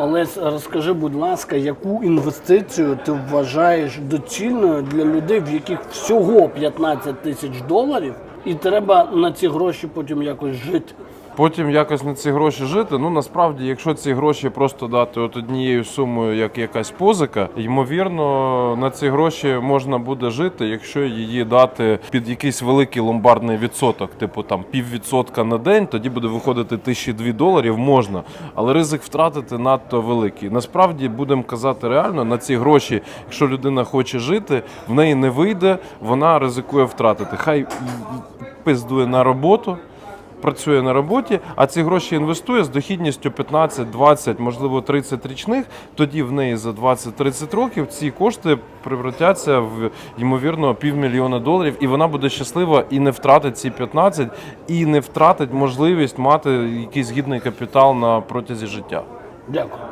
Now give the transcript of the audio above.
Олесь, розкажи, будь ласка, яку інвестицію ти вважаєш доцільною для людей, в яких всього 15 тисяч доларів, і треба на ці гроші потім якось жити? Потім якось на ці гроші жити. Ну насправді, якщо ці гроші просто дати от однією сумою, як якась позика, ймовірно, на ці гроші можна буде жити, якщо її дати під якийсь великий ломбардний відсоток, типу там піввідсотка на день, тоді буде виходити тисячі дві доларів, можна, але ризик втратити надто великий. Насправді будемо казати реально на ці гроші, якщо людина хоче жити, в неї не вийде, вона ризикує втратити. Хай пиздує на роботу працює на роботі, а ці гроші інвестує з дохідністю 15, 20, можливо, 30 річних. Тоді в неї за 20-30 років ці кошти превратяться в ймовірно півмільйона доларів, і вона буде щаслива і не втратить ці 15, і не втратить можливість мати якийсь гідний капітал на протязі життя. Дякую.